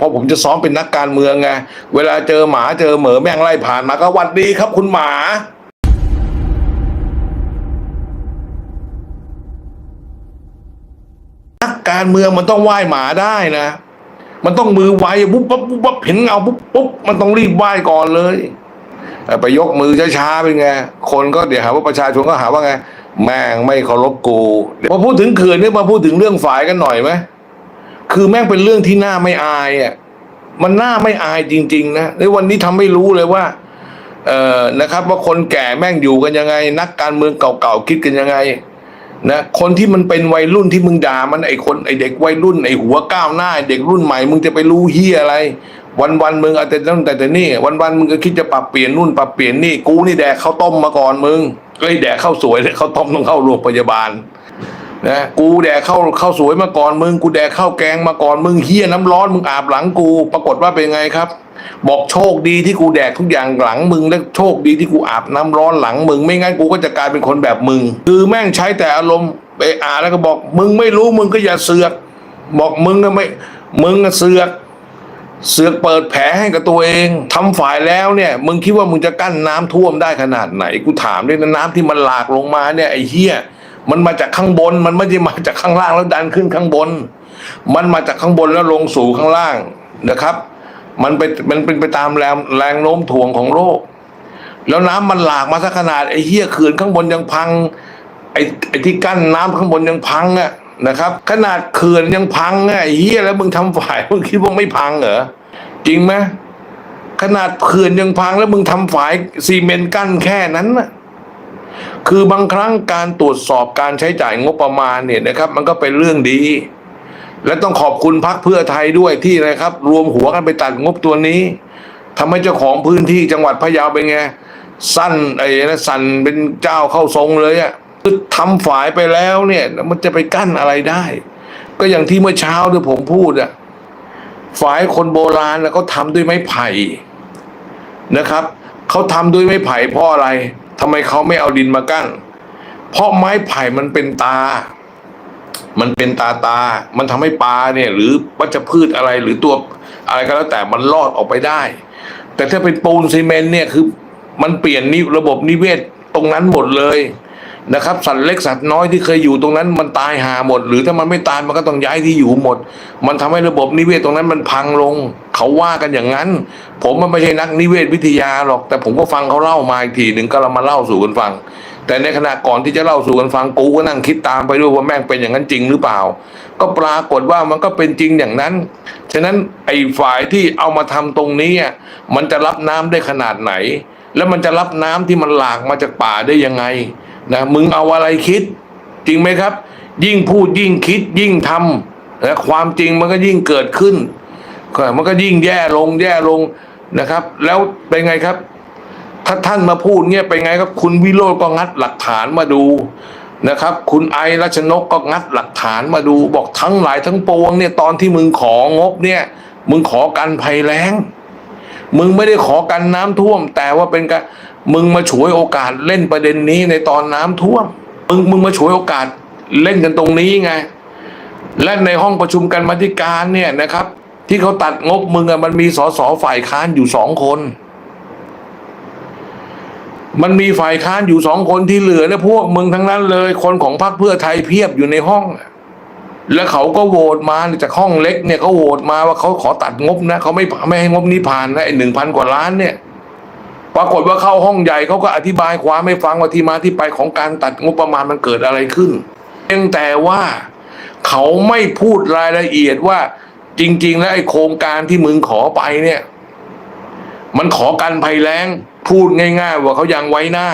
พอผมจะซ้อมเป็นนักการเมืองไงเวลาเจอหมาเจอเหมือแม่งไล่ผ่านมาก็หวัดดีครับคุณหมานักการเมืองมันต้องไหว้หมาได้นะ มันต้องมือไวปุ๊บปั๊บปุ๊บปั๊บเห็นเงาปุ๊บปุ๊บมันต้องรีบไหว้ก่อนเลยไปยกมือช้าๆเป็นไง คนก็เดี๋ยวหาว่าประชาชนก็หาว่าไง แม่งไม่เคารพกูพอพูดถึงเขื่อนนี่มาพูดถึงเรื่องฝายกันหน่อยไหม คือแม่งเป็นเรื่องที่น่าไม่อายอะมันน่าไม่อายจริง ๆ นะในวันนี้ทำให้รู้เลยว่าเอ่อนะครับ ว่าคนแก่แม่งอยู่กันยังไง นักการเมืองเก่าๆคิดกันยังไงนะคนที่มันเป็นวัยรุ่นที่มึงด่ามันไอคนไอเด็กวัยรุ่นไอหัวก้าวหน้าเด็กรุ่นใหม่มึงจะไปรู้เฮียอะไร วันวันๆมึงเอาแต่ตั้งแต่แต่นี่ วันวันๆมึงก็คิดจะปรับเปลี่ยนนู่นปรับเปลี่ยนนี่กูนี่แดกข้าวต้มมาก่อนมึงเอ้ยแดกข้าวสวยเลยข้าวต้มต้องเข้าโรงพยาบาล นะกูแดกเข้าวข้าสวยมาก่อนมึง กูแดกเข้าแกงมาก่อนมึงเฮียน้ำร้อนมึงอาบหลังกู ปรากฏว่าเป็นไงครับ บอกโชคดีที่กูแดกทุกอย่างหลังมึงและโชคดีที่กูอาบน้ำร้อนหลังมึง ไม่งั้นกูก็จะกลายเป็นคนแบบมึง คือแม่งใช้แต่อารมณ์ไปอ่านแล้วก็บอก มึงไม่รู้มึงก็อย่าเสือก บอกมึงก็ไม่มึงเสือกเสือกเปิดแผลให้กับตัวเองทำฝ่ายแล้วเนี่ย มึงคิดว่ามึงจะกั้นน้ำท่วมได้ขนาดไหน กูถามด้วยนะน้ำที่มันหลากลงมาเนี่ยไอ้เหี้ย มันมาจากข้างบน มันไม่ได้มาจากข้างล่างแล้วดันขึ้นข้างบน มันมาจากข้างบนแล้วลงสู่ข้างล่างนะครับ มันเป็นมันเป็นไปตามแรงแรงโน้มถ่วงของโลก แล้วน้ำมันหลากมาสักขนาดไอ้เหี้ยเขื่อนข้างบนยังพังไอ้ไอ้ที่กั้นน้ำข้างบนยังพังอะนะครับ ขนาดเขื่อนยังพังอะไอ้เหี้ยแล้วมึงทำฝ่ายมึงคิดว่าไม่พังเหรอจริงไหมขนาดเขื่อนยังพังแล้วมึงทำฝ่ายซีเมนต์กั้นแค่นั้นน่ะ คือบางครั้งการตรวจสอบการใช้จ่ายงบประมาณเนี่ยนะครับ มันก็เป็นเรื่องดี และต้องขอบคุณพักเพื่อไทยด้วยที่นะครับ รวมหัวกันไปตัดงบตัวนี้ทำให้เจ้าของพื้นที่จังหวัดพะเยาเป็นไงสั้นไอ้นะสั่นเป็นเจ้าเข้าทรงเลยอะ่ะคือทำฝายไปแล้วเนี่ยมันจะไปกั้นอะไรได้ ก็อย่างที่เมื่อเช้าที่ผมพูดอะ่ะฝายคนโบราณแล้วก็ทำด้วยไม้ไผ่นะครับเขาทำด้วยไม้ไผ่เพราะอะไร ทำไมเขาไม่เอาดินมากั้น เพราะไม้ไผ่มันเป็นตา มันเป็นตาตา มันทำให้ปลาเนี่ย หรือวัชพืชอะไรหรือตัวอะไรก็แล้วแต่มันรอดออกไปได้ แต่ถ้าเป็นปูนซีเมนต์เนี่ยคือ มันเปลี่ยนนิระบบนิเวศตรงนั้นหมดเลยนะครับสัตว์เล็กสัตว์น้อยที่เคยอยู่ตรงนั้นมันตายหาหมด หรือถ้ามันไม่ตายมันก็ต้องย้ายที่อยู่หมด มันทำให้ระบบนิเวศตรงนั้นมันพังลง เขาว่ากันอย่างนั้น ผมมันไม่ใช่นักนิเวศวิทยาหรอก แต่ผมก็ฟังเขาเล่ามาอีกทีหนึ่งก็เรามาเล่าสู่กันฟัง แต่ในขณะก่อนที่จะเล่าสู่กันฟังกูก็นั่งคิดตามไปด้วยว่าแม่งเป็นอย่างนั้นจริงหรือเปล่า ก็ปรากฏว่ามันก็เป็นจริงอย่างนั้น ฉะนั้นไอ้ฝ่ายที่เอามาทำตรงนี้อะมันจะรับน้ำได้ขนาดไหน แล้วมันจะรับน้ำที่มันหลากมาจากป่าได้ยังไงนะมึงเอาอะไรคิด จริงไหมครับ ยิ่งพูดยิ่งคิดยิ่งทำนะความจริงมันก็ยิ่งเกิดขึ้น ก็มันก็ยิ่งแย่ลงแย่ลงนะครับ แล้วเป็นไงครับ ถ้าท่านมาพูดเนี่ยเป็นไงครับ คุณวิโรจน์ก็งัดหลักฐานมาดูนะครับ คุณไอรัชนกก็งัดหลักฐานมาดูบอกทั้งหลายทั้งปวงเนี่ยตอนที่มึงของบเนี่ย มึงขอกันภัยแล้ง มึงไม่ได้ขอกันน้ำท่วม แต่ว่าเป็นการมึงมาฉวยโอกาสเล่นประเด็นนี้ในตอนน้ำท่วม มึงมึงมาฉวยโอกาสเล่นกันตรงนี้ไง และในห้องประชุมกันมาธิการเนี่ยนะครับ ที่เขาตัดงบมึงอะมันมีสสฝ่ายค้านอยู่สองคน มันมีฝ่ายค้านอยู่สองคนที่เหลือเนี่ยพวกมึงทั้งนั้นเลย คนของพรรคเพื่อไทยเพียบอยู่ในห้อง แล้วเขาก็โหวตมาจากห้องเล็กเนี่ยเขาโหวตมาว่าเขาขอตัดงบนะเขาไม่ไม่ให้งบนี้ผ่านนะไอ้หนึ่งพันกว่าล้านเนี่ยปรากฏว่าเข้าห้องใหญ่เขาก็อธิบายความไม่ฟังว่าที่มาที่ไปของการตัดงบประมาณมันเกิดอะไรขึ้นเพียงแต่ว่าเขาไม่พูดรายละเอียดว่า จริง ๆ แล้วไอ้โครงการที่มึงขอไปเนี่ย มันขอกันภัยแล้ง พูดง่าย ๆ ว่าเขายังไว้หน้า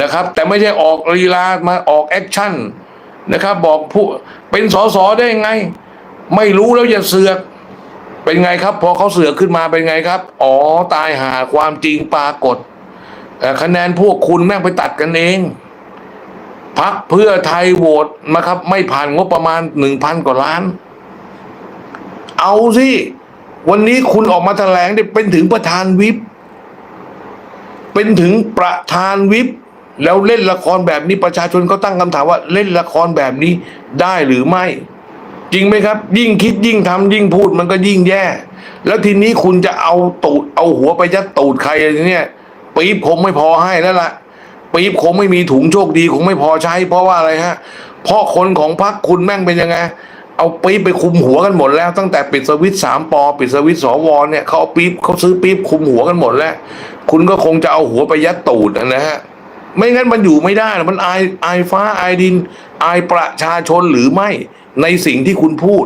นะครับ แต่ไม่ใช่ออกลีลามาออกแอคชั่นนะครับ บอกผู้เป็นสสได้ยังไง ไม่รู้แล้วอย่าเสือก เป็นไงครับ พอเขาเสือกขึ้นมาเป็นไงครับ อ๋อตายหาความจริงปรากฏคะแนนพวกคุณแม่งไปตัดกันเองพักเพื่อไทยโหวตนะครับ ไม่ผ่านงบประมาณหนึ่งพันกว่าล้าน เอาสิ วันนี้คุณออกมาแถลงเนี่ยเป็นถึงประธานวิป เป็นถึงประธานวิป แล้วเล่นละครแบบนี้ประชาชนก็ตั้งคำถามว่าเล่นละครแบบนี้ได้หรือไม่ จริงไหมครับ ยิ่งคิดยิ่งทำยิ่งพูดมันก็ยิ่งแย่ แล้วทีนี้คุณจะเอาตูดเอาหัวไปยัดตูดใครเนี่ยปี๊บคงไม่พอให้แล้วล่ะปี๊บคงไม่มีถุงโชคดีคงไม่พอใช้ เพราะว่าอะไรฮะ เพราะคนของพรรคคุณแม่งเป็นยังไง เอาปี๊บไปคุมหัวกันหมดแล้ว ตั้งแต่ปิดสวิตช์สามปอปิดสวิตช์สวเนี่ยเขาเอาปี๊บเขาซื้อปี๊บคุมหัวกันหมดแล้ว คุณก็คงจะเอาหัวไปยัดตูดนะฮะไม่งั้นมันอยู่ไม่ได้หรอกมันอายอายฟ้าอายดิน อายประชาชนหรือไม่ ในสิ่งที่คุณพูด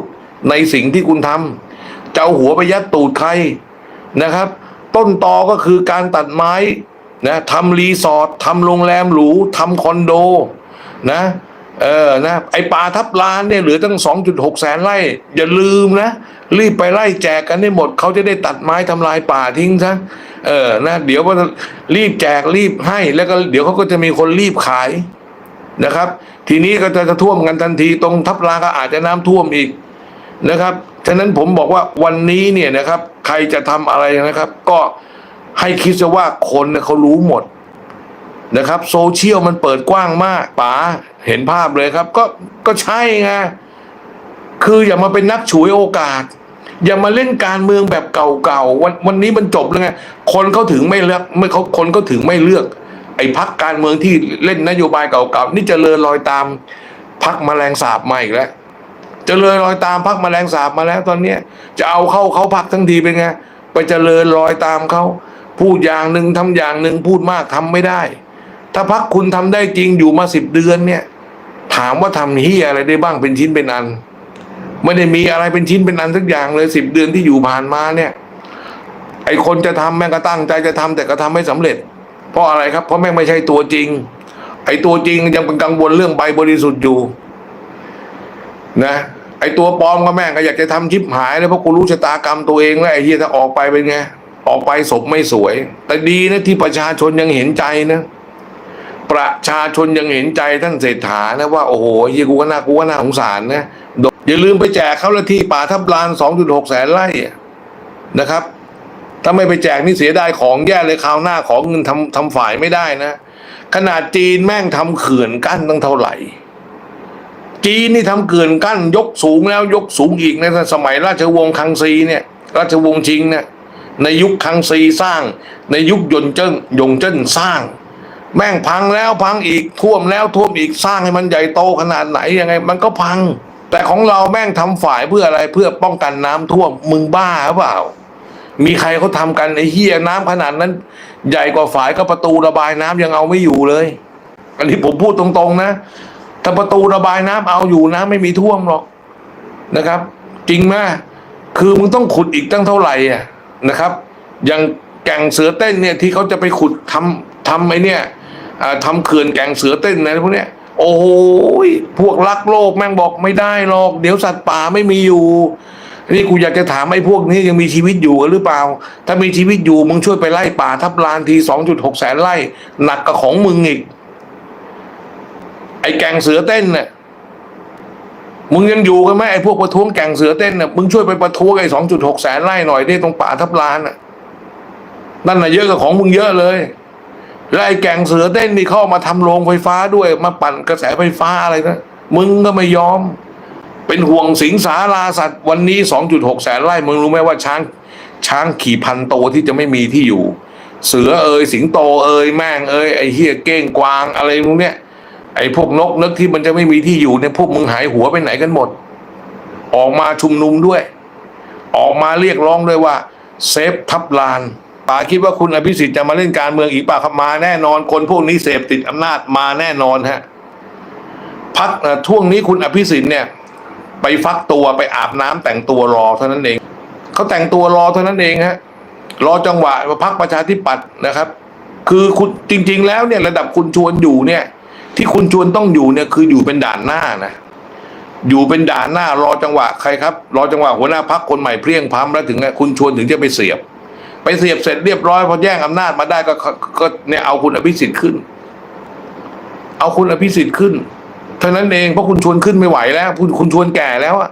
ในสิ่งที่คุณทำจะเอาหัวไปยัดตูดใครนะครับ ต้นตอก็คือการตัดไม้นะทำรีสอร์ททำโรงแรมหรูทำคอนโด นะ เออนะไอป่าทับลานเนี่ยเหลือตั้ง 2.6 แสนไร่ อย่าลืมนะ รีบไปไล่แจกกันให้หมด เขาจะได้ตัดไม้ทำลายป่าทิ้งซะเออนะ เดี๋ยวว่ารีบแจกรีบให้ แล้วก็เดี๋ยวเขาก็จะมีคนรีบขายนะครับ ทีนี้ก็จะจะท่วมกันทันทีตรงทับลานก็อาจจะน้ำท่วมอีกนะครับฉะนั้นผมบอกว่าวันนี้เนี่ยนะครับ ใครจะทำอะไรนะครับ ก็ให้คิดซะว่าคนเขารู้หมด นะครับโซเชียลมันเปิดกว้างมากป๋าเห็นภาพเลยครับ ก็ก็ใช่ไงคืออย่ามาเป็นนักฉวยโอกาส อย่ามาเล่นการเมืองแบบเก่าๆวันวันนี้มันจบแล้วไงคนเขาถึงไม่เลือกไม่เขาคนเขาถึงไม่เลือก ไอ้พักการเมืองที่เล่นนโยบายเก่าๆนี่เจริญรอยตามพักแมลงสาบมาอีกแล้วเจริญรอยตามพักแมลงสาบมาแล้วตอนเนี้ยจะเอาเข้าเขาพักทั้งทีเป็นไงไปเจริญรอยตามเขาพูดอย่างหนึ่งทำอย่างหนึ่งพูดมากทำไม่ได้ ถ้าพักคุณทำได้จริงอยู่มาสิบเดือนเนี่ย ถามว่าทำเฮียอะไรได้บ้างเป็นชิ้นเป็นอัน ไม่ได้มีอะไรเป็นชิ้นเป็นอันสักอย่างเลยสิบเดือนที่อยู่ผ่านมาเนี่ย ไอคนจะทำแม่งก็ตั้งใจจะทำแต่ก็ทำไม่สำเร็จ เพราะอะไรครับ เพราะแม่งไม่ใช่ตัวจริง ไอตัวจริงยังเป็นกังวลเรื่องใบบริสุทธิ์อยู่นะไอตัวปลอมก็แม่งก็อยากจะทำชิปหายเลยเพราะกูรู้ชะตากรรมตัวเองแล้วไอเฮียถ้าออกไปเป็นไงออกไปศพไม่สวย แต่ดีนะที่ประชาชนยังเห็นใจนะ ประชาชนยังเห็นใจท่านเศรษฐานะว่าโอ้โหเฮียกูก็น่ากูก็น่าสงสารนะอย่าลืมไปแจกเขาละที่ป่าทับลาน 2.6 แสนไร่นะครับ ถ้าไม่ไปแจกนี่เสียดายของแย่เลยคราวหน้าของเงินทำทำฝ่ายไม่ได้นะ ขนาดจีนแม่งทำเขื่อนกั้นตั้งเท่าไหร่ จีนนี่ทำเขื่อนกั้น ยกสูงแล้วยกสูงอีกในสมัยราชวงศ์คังซีเนี่ย ราชวงศ์ชิงเนี่ยในยุคคังซีสร้าง ในยุคยนเจิ้งยงเจิ้นสร้าง แม่งพังแล้วพังอีกท่วมแล้วท่วมอีกสร้างให้มันใหญ่โตขนาดไหนยังไง มันก็พัง แต่ของเราแม่งทำฝ่ายเพื่ออะไรเพื่อป้องกันน้ำท่วมมึงบ้าหรือเปล่า มีใครเขาทำกันไอ้เฮียน้ำขนาดนั้น ใหญ่กว่าฝ่ายก็ประตูระบายน้ำยังเอาไม่อยู่เลย อันนี้ผมพูดตรงๆนะถ้าประตูระบายน้ำเอาอยู่น้ำไม่มีท่วมหรอกนะครับ จริงไหมคือมึงต้องขุดอีกตั้งเท่าไหร่อะนะครับ อย่างแก่งเสือเต้นเนี่ยที่เขาจะไปขุดทำทำไอ้เนี่ย ทำเขื่อนแก่งเสือเต้นอะไรพวกเนี้ยโอ้โหพวกรักโลกแม่งบอกไม่ได้หรอก เดี๋ยวสัตว์ป่าไม่มีอยู่นี่กูอยากจะถามไอ้พวกนี้ยังมีชีวิตอยู่กันหรือเปล่า ถ้ามีชีวิตอยู่มึงช่วยไปไล่ป่าทับลานทีสองจุดหกแสนไร่หนักกับของมึงอีก ไอ้แก่งเสือเต้นเนี่ยมึงยังอยู่กันไหมไอ้พวกประท้วงแก่งเสือเต้นเนี่ยมึงช่วยไปประท้วงไอ้สองจุดหกแสนไร่หน่อยได้ตรงป่าทับลานน่ะนั่นน่ะเยอะกับของมึงเยอะเลย แล้วไอ้แก่งเสือเต้นนี่เข้ามาทำโรงไฟฟ้าด้วยมาปั่นกระแสไฟฟ้าอะไรนะมึงก็ไม่ยอม เป็นห่วงสิงสาราสัตว์วันนี้สองจุดหกแสนไร่มึงรู้ไหมว่าช้างช้างขี่พันโตที่จะไม่มีที่อยู่ เสือเอ่ยสิงโตเอ่ยแม่งเอ่ยไอ้เฮียเก้งกวางอะไรพวกเนี้ยไอ้พวกนกนึกที่มันจะไม่มีที่อยู่เนี่ยพวกมึงหายหัวไปไหนกันหมด ออกมาชุมนุมด้วย ออกมาเรียกร้องด้วยว่า เซฟทับลาน ป๋าคิดว่าคุณอภิสิทธิ์จะมาเล่นการเมืองอีกป่ะครับมาแน่นอน คนพวกนี้เสพติดอำนาจมาแน่นอนฮะพักช่วงนี้คุณอภิสิทธิ์เนี่ย ไปฟักตัวไปอาบน้ำแต่งตัวรอเท่านั้นเองเขาแต่งตัวรอเท่านั้นเองฮะรอจังหวะพักประชาธิปัตย์นะครับ คือคุณจริง ๆ แล้วเนี่ยระดับคุณชวนอยู่เนี่ย ที่คุณชวนต้องอยู่เนี่ยคืออยู่เป็นด่านหน้านะอยู่เป็นด่านหน้ารอจังหวะใครครับ รอจังหวะหัวหน้าพักคนใหม่เพลียงพล้ำแล้วถึงคุณชวนถึงจะไปเสียบ ไปเสียบเสร็จเรียบร้อยพอแย่งอำนาจมาได้ก็ก็ก็เนี่ยเอาคุณอภิสิทธิ์ขึ้น เอาคุณอภิสิทธิ์ขึ้นเท่านั้นเองเพราะคุณชวนขึ้นไม่ไหวแล้ว คุณคุณชวนแก่แล้วอะ